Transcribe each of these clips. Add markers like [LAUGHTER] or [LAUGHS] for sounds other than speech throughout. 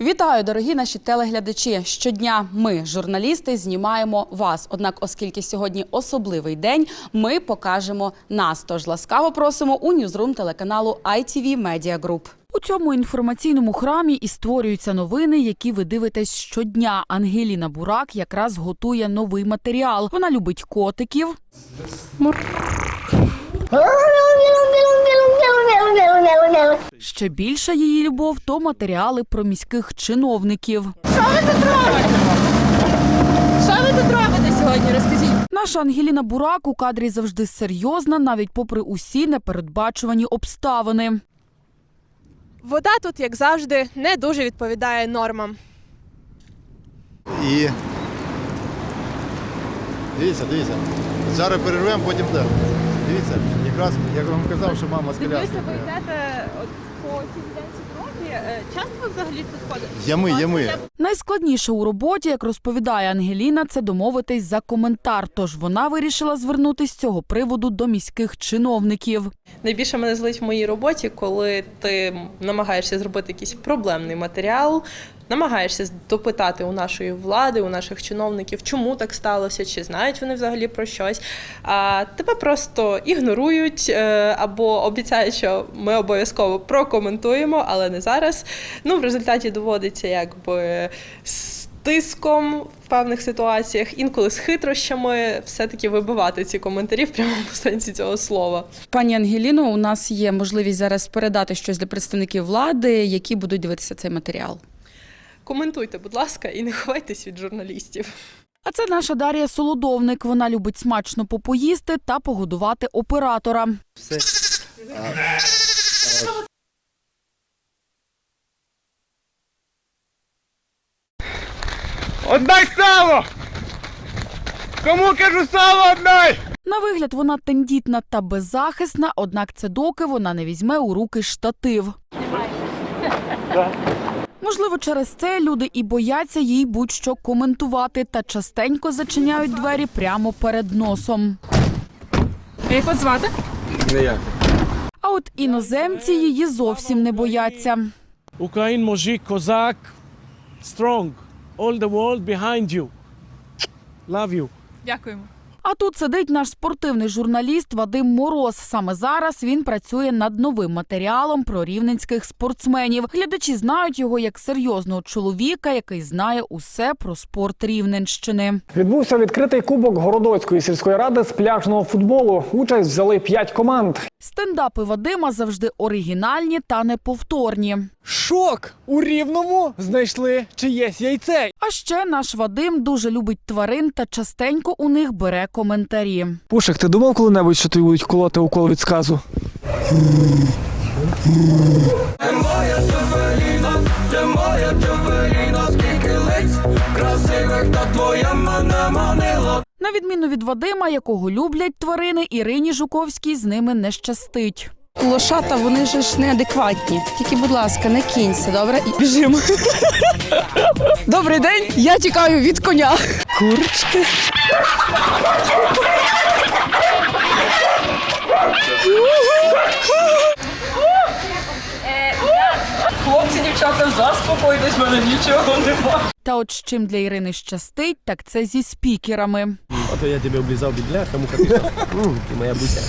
Вітаю, дорогі наші телеглядачі. Щодня ми, журналісти, знімаємо вас. Однак, оскільки сьогодні особливий день, ми покажемо нас. Тож ласкаво просимо у ньюзрум телеканалу ITV Media Group. У цьому інформаційному храмі і створюються новини, які ви дивитесь щодня. Ангеліна Бурак якраз готує новий матеріал. Вона любить котиків, Ще більша її любов то матеріали про міських чиновників. Що ви тут робите сьогодні? Розкажіть. Наша Ангеліна Бурак у кадрі завжди серйозна, навіть попри усі непередбачувані обставини. Вода тут, як завжди, не дуже відповідає нормам. І дивіться, дивіться. Зараз перервемо, потім так. Дивіться, якраз як вам казав, що мама з Дивлюся, коляскою. ви йдете от Е, Часто ви взагалі тут ходите? Ями, ями. Найскладніше у роботі, як розповідає Ангеліна, це домовитись за коментар. Тож вона вирішила звернутись з цього приводу до міських чиновників. Найбільше мене злить в моїй роботі, коли ти намагаєшся зробити якийсь проблемний матеріал, намагаєшся допитати у нашої влади, у наших чиновників, чому так сталося, чи знають вони взагалі про щось. А тебе просто ігнорують е, або обіцяють, що ми обов'язково прокоментуємо, але не зараз. Ну, в результаті доводиться якби тиском в певних ситуаціях, інколи з хитрощами, все-таки вибивати ці коментарі в прямому [LAUGHS] сенсі цього слова. Пані Ангеліно, у нас є можливість зараз передати щось для представників влади, які будуть дивитися цей матеріал. Коментуйте, будь ласка, і не ховайтесь від журналістів. А це наша Дар'я Солодовник. Вона любить смачно попоїсти та погодувати оператора. Отдай сало! Кому кажу сало отдай! На вигляд вона тендітна та беззахисна, однак це доки вона не візьме у руки штатив. Можливо, через це люди і бояться їй будь-що коментувати та частенько зачиняють двері прямо перед носом. Як вас звати? Ніяк. А от іноземці її зовсім не бояться. Ukraine Mojik Kozak, strong. All the world behind you. Love you. Дякуємо. А тут сидить наш спортивний журналіст Вадим Мороз. Саме зараз він працює над новим матеріалом про рівненських спортсменів. Глядачі знають його як серйозного чоловіка, який знає усе про спорт Рівненщини. Відбувся відкритий кубок Городоцької сільської ради з пляжного футболу. Участь взяли п'ять команд. Стендапи Вадима завжди оригінальні та неповторні. Шок! У рівному знайшли чиєсь яйце. А ще наш Вадим дуже любить тварин та частенько у них бере коментарі. Пушик, ти думав коли-небудь, що тобі будуть колоти укол від сказу? Відміну від Вадима, якого люблять тварини, Ірині Жуковській з ними не щастить. Лошата, вони ж неадекватні. Тільки, будь ласка, не кінься, добре? І біжимо. Добрий день, я тікаю від коня. Курочки. Хлопці, дівчата, заспокойтесь, мене нічого нема. Та от з чим для Ірини щастить, так це зі спікерами. Ото я тебе облізав бідля, кому хотів. Ти моя буся.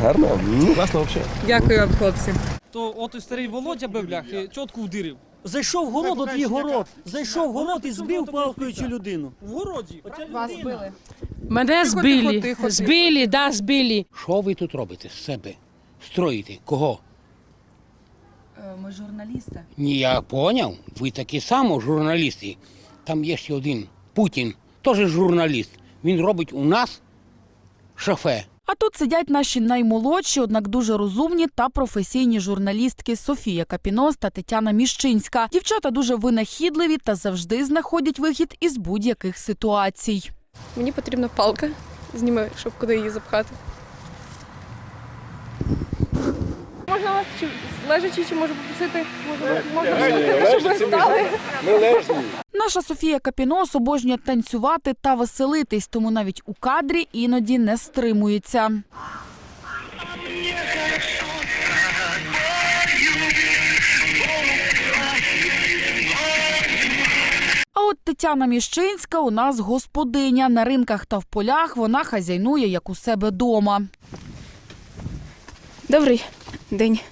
Гарно. Класно взагалі. Дякую вам, хлопці. То от і старий Володя Бевлях чітку вдирив. Зайшов в город, от її город. Зайшов в город і збив палкою цю людину. В городі. Оця Вас били. Мене збили. тихо, тихо. збили, да, збили. Що ви тут робите з себе? Строїте? Кого? Ми журналісти. Ні, я поняв. Ви такі само журналісти. Там є ще один Путін, теж журналіст. Він робить у нас шофе. А тут сидять наші наймолодші, однак дуже розумні та професійні журналістки Софія Капінос та Тетяна Міщинська. Дівчата дуже винахідливі та завжди знаходять вихід із будь-яких ситуацій. Мені потрібна палка. Зніми, щоб куди її запхати. Можна вас чи лежачи, чи можу попросити? Можна, можна попросити, щоб ви стали. Наша Софія Капінос обожнює танцювати та веселитись, тому навіть у кадрі іноді не стримується. А от Тетяна Міщинська у нас господиня. На ринках та в полях вона хазяйнує як у себе дома. Добрий день.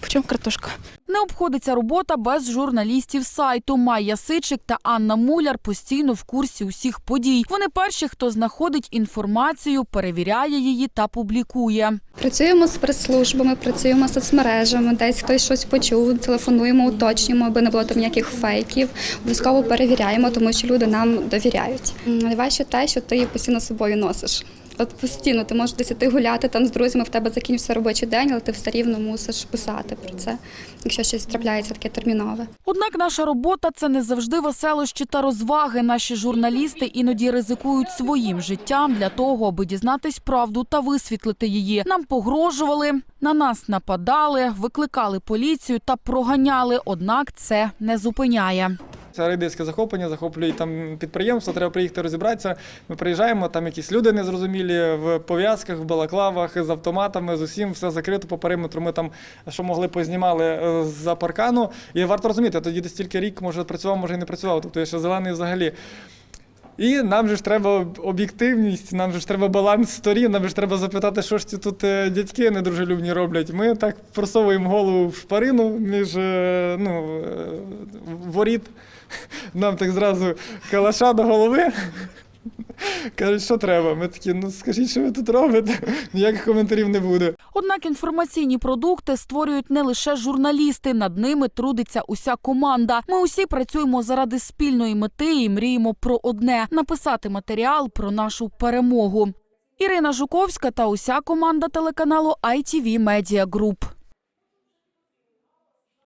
В картошка? Не обходиться робота без журналістів сайту. Майя Сичик та Анна Муляр постійно в курсі усіх подій. Вони перші, хто знаходить інформацію, перевіряє її та публікує. Працюємо з прес-службами, працюємо з соцмережами, десь хтось щось почув, телефонуємо, уточнюємо, аби не було там ніяких фейків. Обов'язково перевіряємо, тому що люди нам довіряють. Найважче те, що ти постійно собою носиш. От постійно ти можеш десь іти гуляти там з друзями, в тебе закінчився робочий день, але ти все рівно мусиш писати про це, щось трапляється таке термінове. Однак наша робота це не завжди веселощі та розваги. Наші журналісти іноді ризикують своїм життям для того, аби дізнатись правду та висвітлити її. Нам погрожували, на нас нападали, викликали поліцію та проганяли. Однак це не зупиняє. Це рейдерське захоплення, захоплюють там підприємство, треба приїхати розібратися. Ми приїжджаємо, там якісь люди незрозумілі в пов'язках, в балаклавах, з автоматами, з усім, все закрито по периметру. Ми там, що могли, познімали е, за паркану. І варто розуміти, тоді десь тільки рік може працював, може і не працював. Тобто я ще зелений взагалі. І нам же ж треба об'єктивність, нам же ж треба баланс сторін, нам же ж треба запитати, що ж ці тут е, дядьки недружелюбні роблять. Ми так просовуємо голову в парину між е, ну, е, воріт. Нам так зразу калаша до голови. Кажуть, що треба. Ми такі, ну скажіть, що ви тут робите? Ніяких коментарів не буде. Однак інформаційні продукти створюють не лише журналісти, над ними трудиться уся команда. Ми усі працюємо заради спільної мети і мріємо про одне написати матеріал про нашу перемогу. Ірина Жуковська та уся команда телеканалу ITV Media Group.